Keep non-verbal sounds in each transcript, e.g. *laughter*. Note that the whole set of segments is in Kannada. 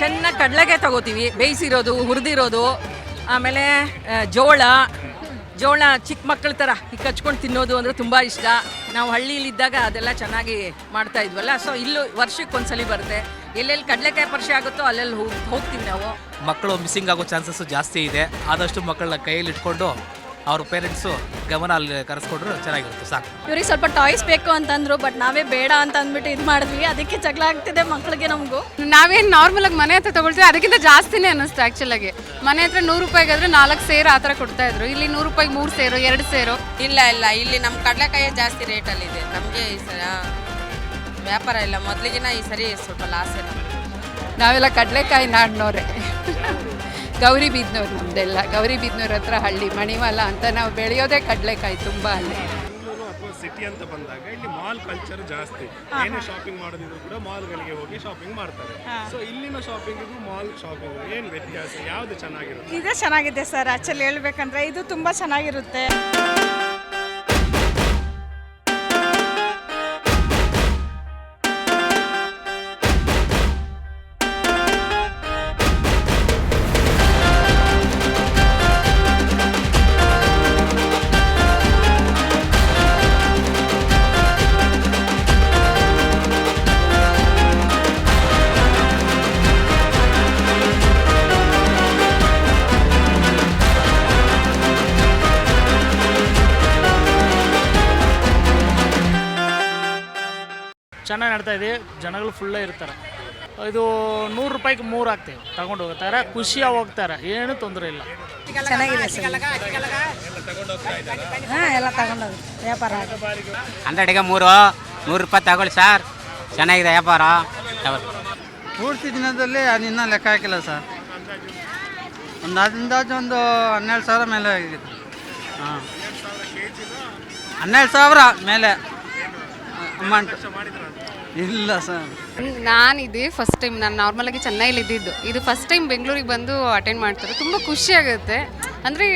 ಚೆನ್ನಾಗಿ ಕಡಲೆಗೆ ತಗೋತೀವಿ. ಬೇಯಿಸಿರೋದು, ಹುರಿದಿರೋದು, ಆಮೇಲೆ ಜೋಳ. ಜೋಳ ಚಿಕ್ಕ ಮಕ್ಕಳ ಥರ ಈಗ ಕಚ್ಕೊಂಡು ತಿನ್ನೋದು ಅಂದರೆ ತುಂಬ ಇಷ್ಟ. ನಾವು ಹಳ್ಳಿಲಿದ್ದಾಗ ಅದೆಲ್ಲ ಚೆನ್ನಾಗಿ ಮಾಡ್ತಾ ಇದ್ವಲ್ಲ. ಸೊ ಇಲ್ಲೂ ವರ್ಷಕ್ಕೆ ಒಂದ್ಸಲಿ ಬರುತ್ತೆ. ಎಲ್ಲೆಲ್ಲಿ ಕಡಲೆಕಾಯಿ ಪರಿಷೆ ಆಗುತ್ತೋ ಅಲ್ಲೆಲ್ಲಿ ಹೋಗಿ, ಹೋಗ್ತೀವಿ ನಾವು. ಮಕ್ಕಳು ಮಿಸ್ಸಿಂಗ್ ಆಗೋ ಚಾನ್ಸಸ್ ಜಾಸ್ತಿ ಇದೆ. ಆದಷ್ಟು ಮಕ್ಕಳನ್ನ ಕೈಯಲ್ಲಿ ಇಟ್ಕೊಂಡು ಅವ್ರ ಪೇರೆಂಟ್ಸು ಗಮನ ಅಲ್ಲಿ ಕರೆಸ್ಕೊಟ್ರು ಚೆನ್ನಾಗಿರುತ್ತೆ ಸಾಕು. ಇವ್ರಿಗೆ ಸ್ವಲ್ಪ ಟಾಯ್ಸ್ ಬೇಕು ಅಂತಂದ್ರು ಬಟ್ ನಾವೇ ಬೇಡ ಅಂತ ಅಂದ್ಬಿಟ್ಟು ಇದು ಮಾಡಿದ್ವಿ. ಅದಕ್ಕೆ ಜಗಳ ಆಗ್ತಿದೆ ಮಕ್ಕಳಿಗೆ ನಮಗೂ. ನಾವೇನು ನಾರ್ಮಲ್ ಆಗಿ ಮನೆ ಹತ್ರ ತಗೊಳ್ತೀವಿ. ಅದಕ್ಕಿಂತ ಜಾಸ್ತಿನೇ ಅನ್ನಿಸ್ತು ಆ್ಯಕ್ಚುಲಾಗಿ ಮನೆ ಹತ್ರ ನೂರು ರೂಪಾಯಿಗಾದ್ರೆ ನಾಲ್ಕು ಸೇರು ಆ ಥರ ಕೊಡ್ತಾ ಇದ್ರು. ಇಲ್ಲಿ ನೂರು ರೂಪಾಯಿಗೆ ಮೂರು ಸೇರು ಎರಡು ಸೇರು. ಇಲ್ಲ ಇಲ್ಲ. ಇಲ್ಲಿ ನಮ್ಮ ಕಡಲೆಕಾಯಿ ಜಾಸ್ತಿ ರೇಟಲ್ಲಿದೆ ನಮಗೆ ಈ ಸಲ ವ್ಯಾಪಾರ ಇಲ್ಲ. ಮೊದಲಿಗಿನ ಈ ಸರಿ ಸ್ವಲ್ಪ ಲಾಸ್ ಇದೆ ನಾವೆಲ್ಲ ಕಡಲೆಕಾಯಿ ನಾಡಿನವ್ರೆ ಗೌರಿ ಬೀದ್ನೂರು ನಮ್ಮದೆಲ್ಲ ಗೌರಿ ಬೀದ್ನೂರ್ ಹತ್ರ ಹಳ್ಳಿ ಮಣಿವಾಲ ಅಂತ ನಾವು ಬೆಳೆಯೋದೇ ಕಡಲೆಕಾಯಿ ತುಂಬ ಅಲ್ಲಿ. ಬೆಂಗಳೂರು ಅಥವಾ ಸಿಟಿ ಅಂತ ಬಂದಾಗ ಇಲ್ಲಿ ಮಾಲ್ ಕಲ್ಚರ್ ಜಾಸ್ತಿ. ಏನು ಶಾಪಿಂಗ್ ಮಾಡೋದಿದ್ರು ಕೂಡ ಮಾಲ್ಗಳಿಗೆ ಹೋಗಿ ಶಾಪಿಂಗ್ ಮಾಡ್ತಾರೆ. ಸೊ ಇಲ್ಲಿನ ಶಾಪಿಂಗಿಗೂ ಮಾಲ್ ಶಾಪಿಂಗ್ ಏನು ವ್ಯತ್ಯಾಸ? ಯಾವ್ದು ಚೆನ್ನಾಗಿರುತ್ತೆ? ಇದೇ ಚೆನ್ನಾಗಿದೆ ಸರ್. ಆಕ್ಚುಲಿ ಹೇಳ್ಬೇಕಂದ್ರೆ ಇದು ತುಂಬಾ ಚೆನ್ನಾಗಿರುತ್ತೆ. ಚೆನ್ನಾಗಿ ನಡ್ತಾ ಇದೆ. ಜನಗಳು ಫುಲ್ಲೇ ಇರ್ತಾರೆ. ಇದು ನೂರು ರೂಪಾಯಿಗೆ ಮೂರು ಹಾಕ್ತೇವೆ. ತಗೊಂಡು ಹೋಗ್ತಾರೆ. ಖುಷಿಯಾಗಿ ಹೋಗ್ತಾರೆ. ಏನು ತೊಂದರೆ ಇಲ್ಲ. ಹಂಡ್ರೆಡಿಗೆ ಮೂರು. ನೂರು ರೂಪಾಯಿ ತಗೊಳ್ಳಿ ಸರ್. ಚೆನ್ನಾಗಿದೆ ವ್ಯಾಪಾರ. ಪೂರ್ತಿ ದಿನದಲ್ಲಿ ಅದು ಇನ್ನೂ ಲೆಕ್ಕ ಹಾಕಿಲ್ಲ ಸರ್. ಒಂದು ಅಂದಾಜು ಒಂದು ಹನ್ನೆರಡು ಸಾವಿರ ಮೇಲೆ ಆಗಿದೆ ಹಾಂ. ಹನ್ನೆರಡು ಸಾವಿರ ಮೇಲೆ ಅಮೌಂಟ್. ಇಲ್ಲ ಸರ್. ನಾನು ಇದೇ ಫಸ್ಟ್ ಟೈಮ್ ನಾನು ನಾರ್ಮಲಾಗಿ ಚೆನ್ನೈಲಿ ಇದ್ದಿದ್ದು. ಇದು ಫಸ್ಟ್ ಟೈಮ್ ಬೆಂಗಳೂರಿಗೆ ಬಂದು ಅಟೆಂಡ್ ಮಾಡ್ತಾರೆ. ತುಂಬ ಖುಷಿ ಆಗುತ್ತೆ. ಅಂದರೆ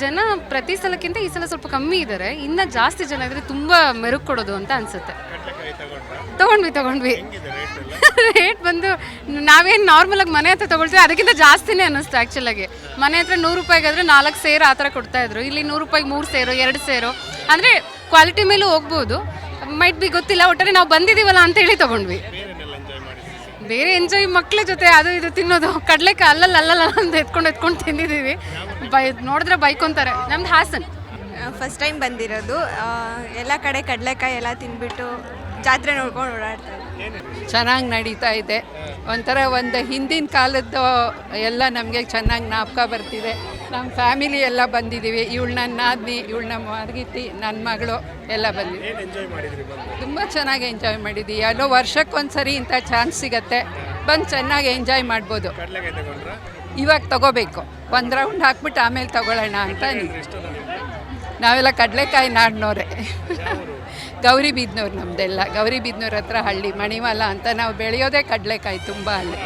ಜನ ಪ್ರತಿ ಸಲಕ್ಕಿಂತ ಈ ಸಲ ಸ್ವಲ್ಪ ಕಮ್ಮಿ ಇದ್ದಾರೆ ಇನ್ನೂ ಜಾಸ್ತಿ ಜನ ಇದ್ದರೆ ತುಂಬ ಮೆರುಗು ಕೊಡೋದು ಅಂತ ಅನಿಸುತ್ತೆ. ತಗೊಂಡ್ವಿ ತಗೊಂಡ್ವಿ. ರೇಟ್ ಬಂದು ನಾವೇನು ನಾರ್ಮಲಾಗಿ ಮನೆ ಹತ್ರ ತಗೊಳ್ತೀವಿ, ಅದಕ್ಕಿಂತ ಜಾಸ್ತಿನೇ ಅನ್ನಿಸ್ತು ಆ್ಯಕ್ಚುಲಾಗಿ ಮನೆ ಹತ್ರ ನೂರು ರೂಪಾಯಿಗಾದ್ರೆ ನಾಲ್ಕು ಸೇರು ಆ ಥರ ಕೊಡ್ತಾಯಿದ್ರು ಇಲ್ಲಿ ನೂರು ರೂಪಾಯಿಗೆ ಮೂರು ಸೇರು, ಎರಡು ಸೇರು. ಅಂದರೆ ಕ್ವಾಲಿಟಿ ಮೇಲೂ ಹೋಗ್ಬೋದು. ಮೈಟ್ ಬಿ ಗೊತ್ತಿಲ್ಲ ಒಟ್ಟಾರೆ ನಾವು ಬಂದಿದ್ದೀವಲ್ಲ ಅಂತ ಹೇಳಿ ತಗೊಂಡ್ವಿ. ಬೇರೆ ಎಂಜಾಯ್ ಮಕ್ಕಳ ಜೊತೆ ಅದು ಇದು ತಿನ್ನೋದು ಕಡಲೆಕಾಯಿ ಅಲ್ಲಲ್ಲ ಅಲ್ಲಲ್ಲ ಅಂತ ಎತ್ಕೊಂಡು ಎತ್ಕೊಂಡು ತಿಂದಿದ್ದೀವಿ. ಬೈ ನೋಡಿದ್ರೆ ಬೈಕೊಂತಾರೆ. ನಮ್ದು ಹಾಸನ್. ಫಸ್ಟ್ ಟೈಮ್ ಬಂದಿರೋದು. ಎಲ್ಲ ಕಡೆ ಕಡಲೆಕಾಯಿ ಎಲ್ಲ ತಿಂದ್ಬಿಟ್ಟು ಜಾತ್ರೆ ನೋಡ್ಕೊಂಡು ಓಡಾಡ್ತಾರೆ ಚೆನ್ನಾಗಿ ನಡೀತಾ ಇದೆ. ಒಂಥರ ಒಂದು ಹಿಂದಿನ ಕಾಲದ್ದು ಎಲ್ಲ ನಮಗೆ ಚೆನ್ನಾಗಿ ಜ್ಞಾಪಕ ಬರ್ತಿದೆ. ನಮ್ಮ ಫ್ಯಾಮಿಲಿ ಎಲ್ಲ ಬಂದಿದ್ದೀವಿ ಇವಳು ನನ್ನ ನಾದ್ನಿ ಇವಳು ನಮ್ಮ ಮಾರ್ಗಿತಿ ನನ್ನ ಮಗಳು ಎಲ್ಲ ಬಂದಿದ್ದೀವಿ ಎಂಜಾಯ್ ಮಾಡಿದ್ರಿ ಬಂದು? ತುಂಬ ಚೆನ್ನಾಗಿ ಎಂಜಾಯ್ ಮಾಡಿದ್ದೀವಿ ಎಲ್ಲೋ ವರ್ಷಕ್ಕೊಂದ್ಸರಿ ಇಂಥ ಚಾನ್ಸ್ ಸಿಗತ್ತೆ. ಬಂದು ಚೆನ್ನಾಗಿ ಎಂಜಾಯ್ ಮಾಡ್ಬೋದು. ಇವಾಗ ತಗೋಬೇಕು. ಒಂದು ರೌಂಡ್ ಹಾಕ್ಬಿಟ್ಟು ಆಮೇಲೆ ತಗೊಳ್ಳೋಣ ಅಂತ ನಾವೆಲ್ಲ ಕಡಲೆಕಾಯಿ ನಾಡ್ನೋರೆ. ಗೌರಿ ಬಿದ್ನೂರು ನಮ್ಮದೆಲ್ಲ ಗೌರಿ ಬಿದ್ನೂರ್ ಹತ್ರ ಹಳ್ಳಿ ಮಣಿವಾಲ ಅಂತ ನಾವು ಬೆಳೆಯೋದೇ ಕಡಲೆಕಾಯಿ ತುಂಬ ಅಲ್ಲಿ.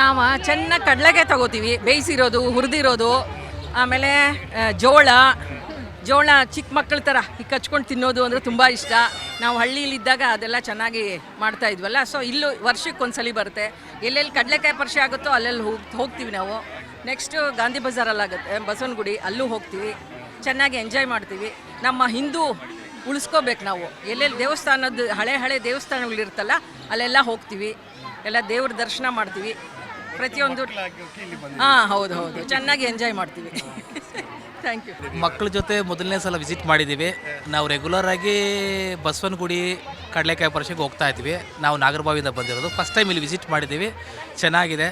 ನಾವು ಚೆನ್ನಾಗಿ ಕಡಲೆಕಾಯಿ ತಗೋತೀವಿ. ಬೇಯಿಸಿರೋದು ಹುರಿದಿರೋದು. ಆಮೇಲೆ ಜೋಳ. ಜೋಳ ಚಿಕ್ಕ ಮಕ್ಕಳ ಥರ ಈಗ ಕಚ್ಕೊಂಡು ತಿನ್ನೋದು ಅಂದರೆ ತುಂಬ ಇಷ್ಟ. ನಾವು ಹಳ್ಳಿಯಲ್ಲಿದ್ದಾಗ ಅದೆಲ್ಲ ಚೆನ್ನಾಗಿ ಮಾಡ್ತಾ ಇದ್ವಲ್ಲ. ಸೊ ಇಲ್ಲೂ ವರ್ಷಕ್ಕೆ ಒಂದ್ಸಲಿ ಬರುತ್ತೆ. ಎಲ್ಲೆಲ್ಲಿ ಕಡಲೆಕಾಯಿ ಪರಿಷೆ ಆಗುತ್ತೋ ಅಲ್ಲೆಲ್ಲಿ ಹೋಗ್, ಹೋಗ್ತೀವಿ ನಾವು. ನೆಕ್ಸ್ಟು ಗಾಂಧಿ ಬಜಾರಲ್ಲಾಗುತ್ತೆ ಬಸವನಗುಡಿ, ಅಲ್ಲೂ ಹೋಗ್ತೀವಿ. ಚೆನ್ನಾಗಿ ಎಂಜಾಯ್ ಮಾಡ್ತೀವಿ. ನಮ್ಮ ಹಿಂದೂ ಉಳಿಸ್ಕೋಬೇಕು ನಾವು. ಎಲ್ಲೆಲ್ಲಿ ದೇವಸ್ಥಾನದ ಹಳೆ ಹಳೆ ದೇವಸ್ಥಾನಗಳಿರುತ್ತಲ್ಲ, ಅಲ್ಲೆಲ್ಲ ಹೋಗ್ತೀವಿ. ಎಲ್ಲ ದೇವ್ರ ದರ್ಶನ ಮಾಡ್ತೀವಿ. ಪ್ರತಿಯೊಂದು ಹಾಂ ಹೌದು ಹೌದು. ಚೆನ್ನಾಗಿ ಎಂಜಾಯ್ ಮಾಡ್ತೀವಿ. *laughs* ಥ್ಯಾಂಕ್ ಯು ಮಕ್ಕಳ ಜೊತೆ ಮೊದಲನೇ ಸಲ ವಿಸಿಟ್ ಮಾಡಿದ್ದೀವಿ ನಾವು ರೆಗ್ಯುಲರ್ ಆಗಿ ಬಸವನಗುಡಿ ಕಡಲೆಕಾಯಿ ಪರಿಷೆಗೆ ಹೋಗ್ತಾ ಇದ್ವಿ. ನಾವು ನಾಗರಬಾವಿಯಿಂದ ಬಂದಿರೋದು. ಫಸ್ಟ್ ಟೈಮ್ ಇಲ್ಲಿ ವಿಸಿಟ್ ಮಾಡಿದ್ದೀವಿ ಚೆನ್ನಾಗಿದೆ.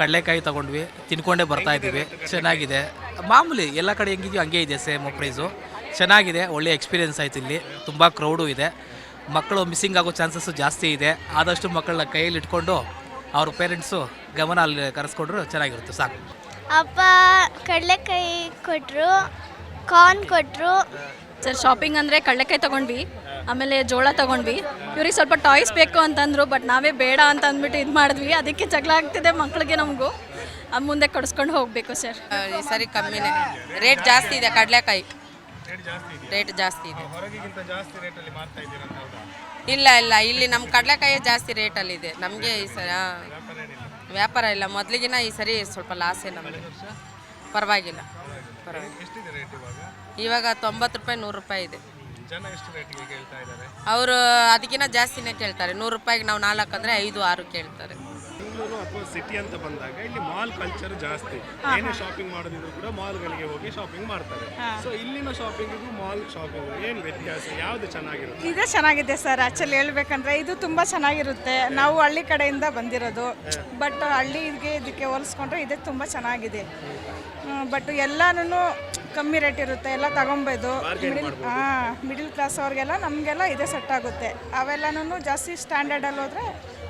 ಕಡಲೆಕಾಯಿ ತಗೊಂಡ್ವಿ. ತಿನ್ಕೊಂಡೇ ಬರ್ತಾ ಇದ್ದೀವಿ. ಚೆನ್ನಾಗಿದೆ. ಮಾಮೂಲಿ ಎಲ್ಲ ಕಡೆ ಹೆಂಗಿದೆಯೋ ಹಂಗೆ ಇದೆ ಸೇಮ್ ಪ್ರೈಸು ಚೆನ್ನಾಗಿದೆ. ಒಳ್ಳೆ ಎಕ್ಸ್ಪೀರಿಯೆನ್ಸ್ ಆಯ್ತು ಇಲ್ಲಿ. ತುಂಬ ಕ್ರೌಡು ಇದೆ. ಮಕ್ಕಳು ಮಿಸ್ಸಿಂಗ್ ಆಗೋ ಚಾನ್ಸಸ್ಸು ಜಾಸ್ತಿ ಇದೆ. ಆದಷ್ಟು ಮಕ್ಕಳನ್ನ ಕೈಯಲ್ಲಿ ಇಟ್ಕೊಂಡು ಅವ್ರ ಪೇರೆಂಟ್ಸು ಗಮನ ಅಲ್ಲಿ ಕರೆಸ್ಕೊಂಡ್ರು ಚೆನ್ನಾಗಿರುತ್ತೆ ಸಾಕು. ಅಪ್ಪ ಕಡಲೆಕಾಯಿ ಕೊಟ್ಟರು ಕಾರ್ನ್ ಕೊಟ್ಟರು ಸರ್ ಶಾಪಿಂಗ್ ಅಂದರೆ ಕಡಲೆಕಾಯಿ ತಗೊಂಡ್ವಿ ಆಮೇಲೆ ಜೋಳ ತಗೊಂಡ್ವಿ. ಇವ್ರಿಗೆ ಸ್ವಲ್ಪ ಟಾಯ್ಸ್ ಬೇಕು ಅಂತಂದ್ರು ಬಟ್ ನಾವೇ ಬೇಡ ಅಂತ ಅಂದ್ಬಿಟ್ಟು ಇದು ಮಾಡಿದ್ವಿ. ಅದಕ್ಕೆ ಜಗಳ ಆಗ್ತಿದೆ ಮಕ್ಕಳಿಗೆ ನಮಗೂ. ಮುಂದೆ ಕೊಡಿಸ್ಕೊಂಡು ಹೋಗಬೇಕು ಸರ್. ಈ ಸರಿ ಕಮ್ಮಿನೇ. ರೇಟ್ ಜಾಸ್ತಿ ಇದೆ ಕಡಲೆಕಾಯಿ. ರೇಟ್ ಜಾಸ್ತಿ ಇದೆ. ರೇಟಲ್ಲಿ ಇಲ್ಲ ಇಲ್ಲ. ಇಲ್ಲಿ ನಮ್ಮ ಕಡಲೆಕಾಯಿ ಜಾಸ್ತಿ ರೇಟಲ್ಲಿದೆ ನಮಗೆ ಈ ಸರಿ ವ್ಯಾಪಾರ ಇಲ್ಲ. ಮೊದಲಿಗಿನ ಈ ಸರಿ ಸ್ವಲ್ಪ ಲಾಸೇ ನಮಗೆ. ಪರವಾಗಿಲ್ಲ. ಪರವಾಗಿಲ್ಲ. ಇವಾಗ? ತೊಂಬತ್ತು ರೂಪಾಯಿ ನೂರು ರೂಪಾಯಿ ಇದೆ. ಅವರು ಅದಕ್ಕಿಂತ ಜಾಸ್ತಿನೇ ಕೇಳ್ತಾರೆ. ನೂರು ರೂಪಾಯಿಗೆ ನಾವು ನಾಲ್ಕು ಅಂದರೆ ಐದು ಆರು ಕೇಳ್ತಾರೆ. ಬೆಂಗಳೂರು ಅಥವಾ ಸಿಟಿ ಅಂತ ಬಂದಾಗ ಇಲ್ಲಿ ಮಾಲ್ ಕಲ್ಚರ್ ಜಾಸ್ತಿ. ಏನೇ ಶಾಪಿಂಗ್ ಮಾಡೋದಿದ್ರು ಕೂಡ ಮಾಲ್ಗಳಿಗೆ ಹೋಗಿ ಶಾಪಿಂಗ್ ಮಾಡ್ತಾರೆ. ಸೊ ಇಲ್ಲಿನ ಶಾಪಿಂಗಿಗೂ ಮಾಲ್ ಶಾಪಿಂಗ್ ಏನು ವ್ಯತ್ಯಾಸ? ಯಾವ್ದು ಚೆನ್ನಾಗಿರುತ್ತೆ? ಇದೇ ಚೆನ್ನಾಗಿದೆ ಸರ್. ಆಕ್ಚುಲಿ ಹೇಳ್ಬೇಕಂದ್ರೆ ಇದು ತುಂಬ ಚೆನ್ನಾಗಿರುತ್ತೆ. ನಾವು ಹಳ್ಳಿ ಕಡೆಯಿಂದ ಬಂದಿರೋದು. ಬಟ್ ಹಳ್ಳಿಗೆ ಇದಕ್ಕೆ ಹೋಲಿಸ್ಕೊಂಡ್ರೆ ಇದೇ ತುಂಬ ಚೆನ್ನಾಗಿದೆ. ಬಟ್ ಎಲ್ಲಾನು ಕಮ್ಮಿ ರೇಟ್ ಇರುತ್ತೆ. ಎಲ್ಲ ತಗೊಂಬೋದು. ಮಿಡಿಲ್ ಹಾಂ ಮಿಡಿಲ್ ಕ್ಲಾಸ್ ಅವ್ರಿಗೆಲ್ಲ ನಮಗೆಲ್ಲ ಇದೇ ಸೆಟ್ ಆಗುತ್ತೆ. ಅವೆಲ್ಲನೂ ಜಾಸ್ತಿ ಸ್ಟ್ಯಾಂಡರ್ಡಲ್ಲಿ ಹೋದರೆ